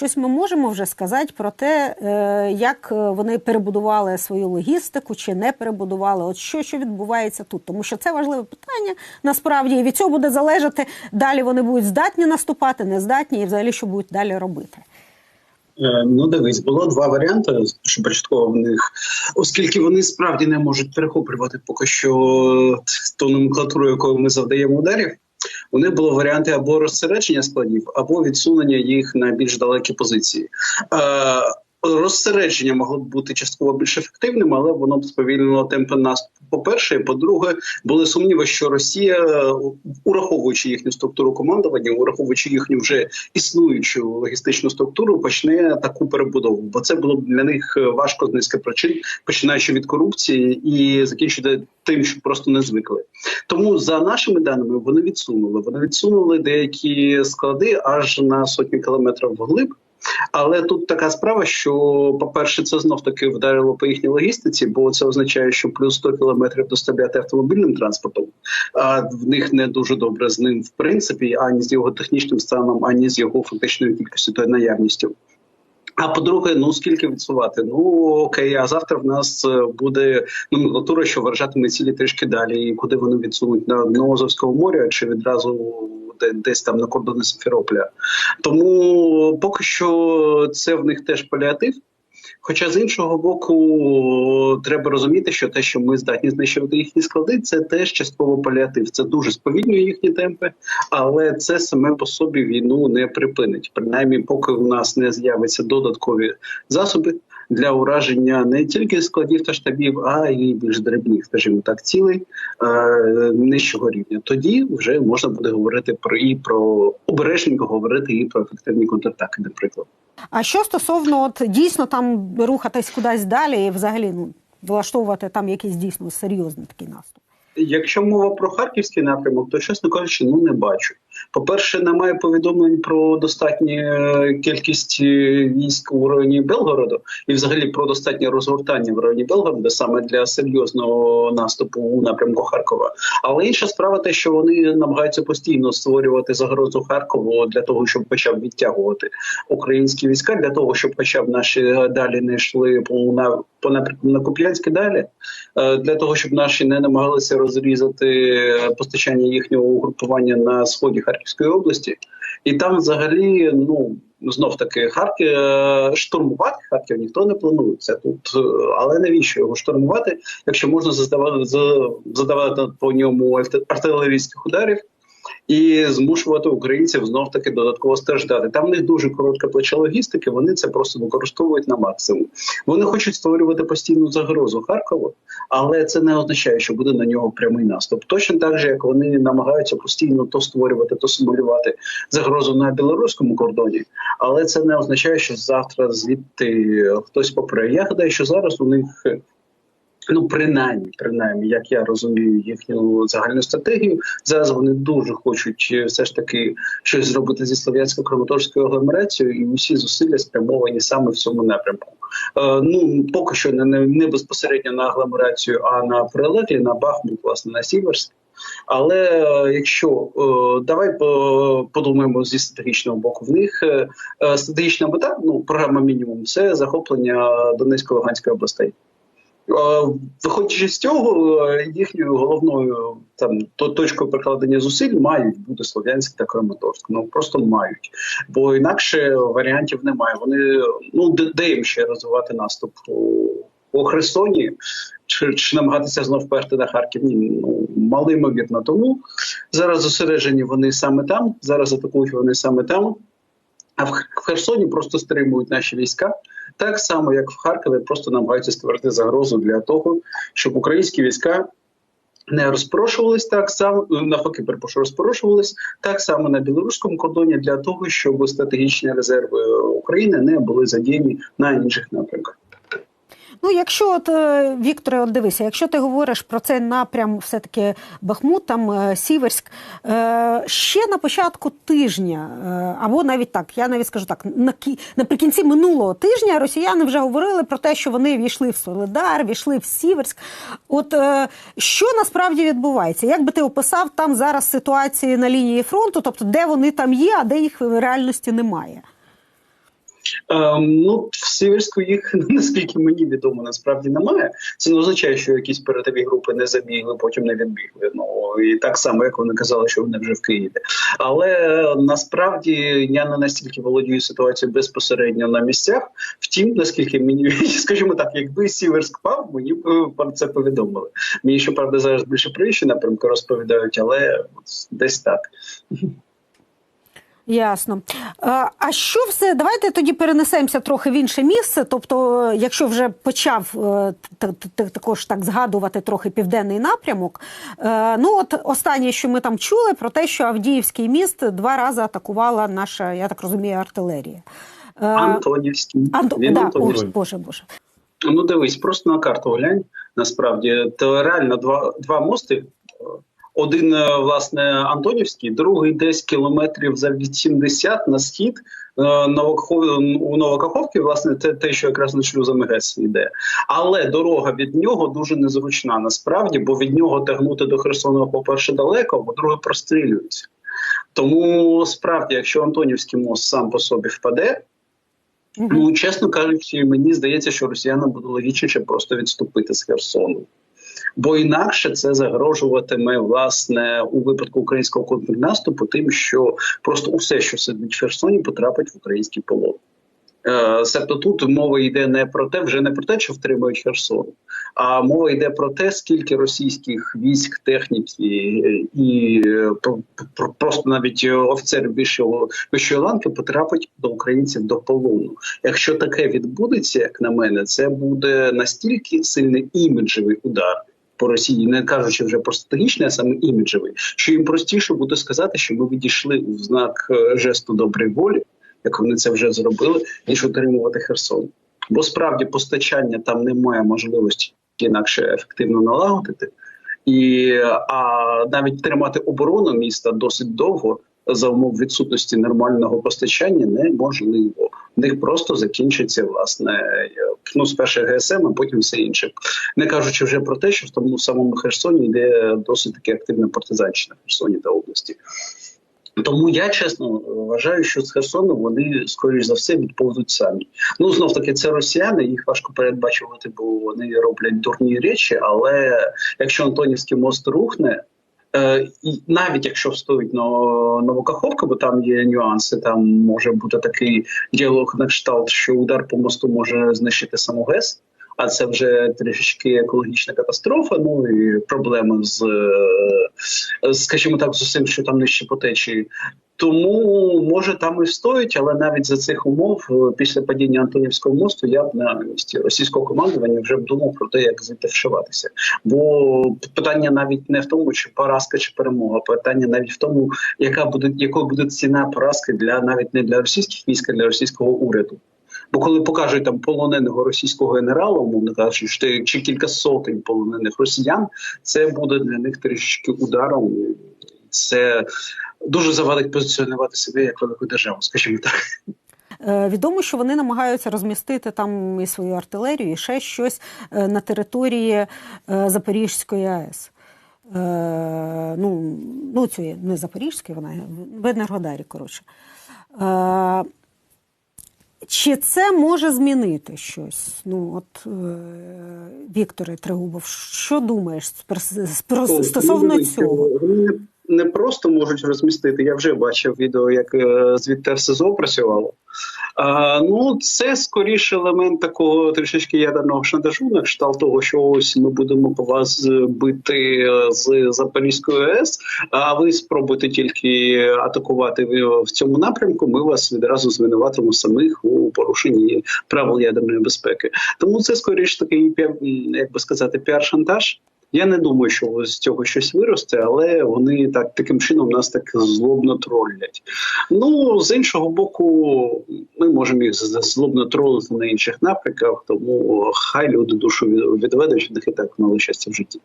щось ми можемо вже сказати про те, е, як вони перебудували свою логістику чи не перебудували. От що що відбувається тут, тому що це важливе питання насправді і від цього буде залежати далі. Вони будуть здатні наступати, не здатні, і взагалі що будуть далі робити. Е, ну, дивись, було два варіанти. Що початково в них, оскільки вони справді не можуть перехоплювати поки що ту номенклатуру, якою ми завдаємо ударів. У них було варіанти або розсередження складів, або відсунення їх на більш далекі позиції. Е, розсередження могло б бути частково більш ефективним, але воно б сповільнило темпи наступу. По перше, по-друге, були сумніви, що Росія, ураховуючи їхню структуру командування, ураховуючи їхню вже існуючу логістичну структуру, почне таку перебудову. Бо це було б для них важко з низки причин, починаючи від корупції і закінчити тим, що просто не звикли. Тому за нашими даними вони відсунули. Вони відсунули деякі склади аж на сотні кілометрів вглиб. Але тут така справа, що, по-перше, це знов таки вдарило по їхній логістиці, бо це означає, що плюс 100 кілометрів доставляти автомобільним транспортом, а в них не дуже добре з ним, в принципі, ані з його технічним станом, ані з його фактичною кількістю та наявністю. А по-друге, ну скільки відсувати? Ну окей, а завтра в нас е, буде номенклатура, що виражатиме цілі трішки далі. І куди вони відсунуть на дно Азовського моря чи відразу десь там на кордони Симферополя. Тому поки що це в них теж паліатив. Хоча з іншого боку, треба розуміти, що те, що ми здатні знищувати їхні склади, це теж частково паліатив. Це дуже сповільнює їхні темпи, але це саме по собі війну не припинить. Принаймні, поки у нас не з'являться додаткові засоби для ураження не тільки складів та штабів, а й більш дрібних, скажімо так, цілей е, нижчого рівня. Тоді вже можна буде говорити про і про обережненько говорити і про ефективні контратаки, наприклад. А що стосовно от дійсно там рухатись кудись далі, і взагалі ну влаштовувати там якийсь дійсно серйозний такий наступ? Якщо мова про харківський напрямок, то чесно кажучи, ну не бачу. По-перше, немає повідомлень про достатню е, кількість е, військ у районі Белгороду і, взагалі, про достатнє розгортання в районі Белгорода саме для серйозного наступу у напрямку Харкова. Але інша справа, те, що вони намагаються постійно створювати загрозу Харкову для того, щоб почав відтягувати українські війська, для того, щоб хоча б наші далі не йшли по на по на Куп'янське далі, е, для того, щоб наші не намагалися розрізати постачання їхнього угрупування на сході Харківської області, і там, взагалі, ну знов таки Харків е, штурмувати Харків ніхто не планується тут, е, але навіщо його штурмувати, якщо можна задавати задавати по ньому артилерійських ударів? І змушувати українців знов таки додатково страждати. Там в них дуже коротка плеча логістики. Вони це просто використовують на максимум. Вони хочуть створювати постійну загрозу Харкову, але це не означає, що буде на нього прямий наступ. Точно так же, як вони намагаються постійно то створювати, то симулювати загрозу на білоруському кордоні, але це не означає, що завтра звідти хтось попре. Я гадаю, що зараз у них Ну, принаймні, принаймні, як я розумію їхню загальну стратегію, зараз вони дуже хочуть е, все ж таки щось зробити зі слов'янсько-краматорською агломерацією, і усі зусилля спрямовані саме в цьому напрямку. Е, ну поки що не, не безпосередньо на агломерацію, а на прилеглі, на Бахмут, власне, на Сіверськ. Але е, якщо е, давай подумаємо зі стратегічного боку, в них стратегічна мета, ну програма мінімум, це захоплення Донецької Луганської областей. Виходячи з цього, їхньою головною там точкою прикладення зусиль мають бути Слов'янськ та Краматорськ. Ну просто мають, бо інакше варіантів немає. Вони ну де, їм ще розвивати наступ у Херсоні чи, чи намагатися знов вперти на Харків? Ні, ну малоймовірно. Тому зараз зосереджені вони саме там. Зараз атакують вони саме там. А в Херсоні просто стримують наші війська так само, як в Харкові, просто намагаються створити загрозу для того, щоб українські війська. Не розпрошувались так само, навпаки, перепрошую, розпрошувались так само на білоруському кордоні для того, щоб стратегічні резерви України не були задіяні на інших напрямках. Ну, якщо от е, Вікторе, от дивися, якщо ти говориш про цей напрям, все таки Бахмут, там е, Сіверськ, е, ще на початку тижня, або навіть так, я навіть скажу так, наприкінці минулого тижня росіяни вже говорили про те, що вони війшли в Солидар, війшли в Сіверськ. От що насправді відбувається? Як би ти описав там зараз ситуації на лінії фронту, тобто де вони там є, а де їх в реальності немає? Ем, ну, в Сіверську їх, наскільки мені відомо, насправді немає. Це не означає, що якісь передові групи не забігли, потім не відбігли. Ну і так само, як вони казали, що вони вже в Києві. Але е, насправді я не настільки володію ситуацією безпосередньо на місцях. Втім, наскільки мені скажімо так, якби Сіверськ пав, мені б е, це повідомили. Мені щоправда зараз більше про інші напрямки розповідають, але десь так. Ясно. Е, А що все? Давайте тоді перенесемося трохи в інше місце. Тобто, е, якщо вже почав е, також так згадувати трохи південний напрямок. Ну от останнє, що ми там чули, про те, що Авдіївський міст два рази атакувала наша, я так розумію, артилерія. Антонівський. Антон, Він да, Антонівський. ой, Боже, Боже. Ну, дивись, просто на карту глянь. Насправді, то реально два, два мости. Один, е, власне, Антонівський, другий десь кілометрів за 80 на схід. Е, У Новокаховці, власне, те, те, що якраз на шлюзами ГЕС йде. Але дорога від нього дуже незручна насправді, бо від нього тягнути до Херсона, по-перше, далеко, по-друге, прострілюється. Тому справді, якщо Антонівський мост сам по собі впаде, Ну, чесно кажучи, мені здається, що росіянам буде логічніше просто відступити з Херсону. Бо інакше це загрожуватиме власне у випадку українського контрнаступу, тим, що просто усе, що сидить в Херсоні, потрапить в український полон. Е, Себто тут мова йде не про те, вже не про те, що втримують Херсон, а мова йде про те, скільки російських військ, техніки е, і е, про- про- просто навіть офіцерів вищого вищої ланки потрапить до українців до полону. Якщо таке відбудеться, як на мене, це буде настільки сильний іміджевий удар. По Росії, не кажучи вже про стратегічний, а саме іміджевий, що їм простіше буде сказати, що ми відійшли у знак е, жесту доброї волі, як вони це вже зробили, ніж отримувати Херсон. Бо справді постачання там немає можливості інакше ефективно налагодити, і а навіть тримати оборону міста досить довго за умов відсутності нормального постачання неможливо. В них просто закінчиться власне ну спершу ГСМ, а потім все інше. Не кажучи вже про те, що в тому самому Херсоні йде досить таки активна партизанщина в Херсоні та області. Тому я чесно вважаю, що з Херсону вони скоріш за все відповзуть самі. Ну знов таки це росіяни, їх важко передбачувати, бо вони роблять дурні речі. Але якщо Антонівський мост рухне. Е, і навіть якщо встоїть Новокаховка, бо там є нюанси, там може бути такий діалог на кшталт, що удар по мосту може знищити саму ГЕС, а це вже трішечки екологічна катастрофа. Ну і проблеми з, е, скажімо так, з усім, що там нижче по течії. Тому може там і стоїть, але навіть за цих умов, е, після падіння Антонівського мосту, я б на місці російського командування вже б думав про те, як звідти вшиватися. Бо питання навіть не в тому, чи поразка чи перемога, питання навіть в тому, яка буде якою буде ціна поразки для навіть не для російських військ, а для російського уряду. Бо коли покажуть там полоненого російського генерала, умовно кажучи, чи, кілька сотень полонених росіян, це буде для них трішки ударом. Це дуже завадить позиціонувати себе як велику державу, скажімо так. Е, Відомо, що вони намагаються розмістити там і свою артилерію, і ще щось е, на території е, Запорізької АЕС. Ну, ну цієї не Запорізької, вона в Енергодарі, коротше. Чи це може змінити щось? Ну, от Вікторе Трегубов, що думаєш спер- спро- стосовно цього? Не- просто можуть розмістити. Я вже бачив відео, як е, звідти ССО працювало. А, ну, це скоріше елемент такого трішечки ядерного шантажу, на кшталт того, що ось ми будемо по вас бити е, з Запорізької АЕС, а ви спробуйте тільки атакувати в, цьому напрямку. Ми вас відразу звинуватимо самих у порушенні правил ядерної безпеки. Тому це скоріше такий, як би сказати, піар-шантаж. Я не думаю, що з цього щось виросте, але вони так таким чином нас так злобно тролять. Ну з іншого боку, ми можемо їх злобно тролити на інших напрямках, тому хай люди душу відведуть, в них і так мали щастя в житті.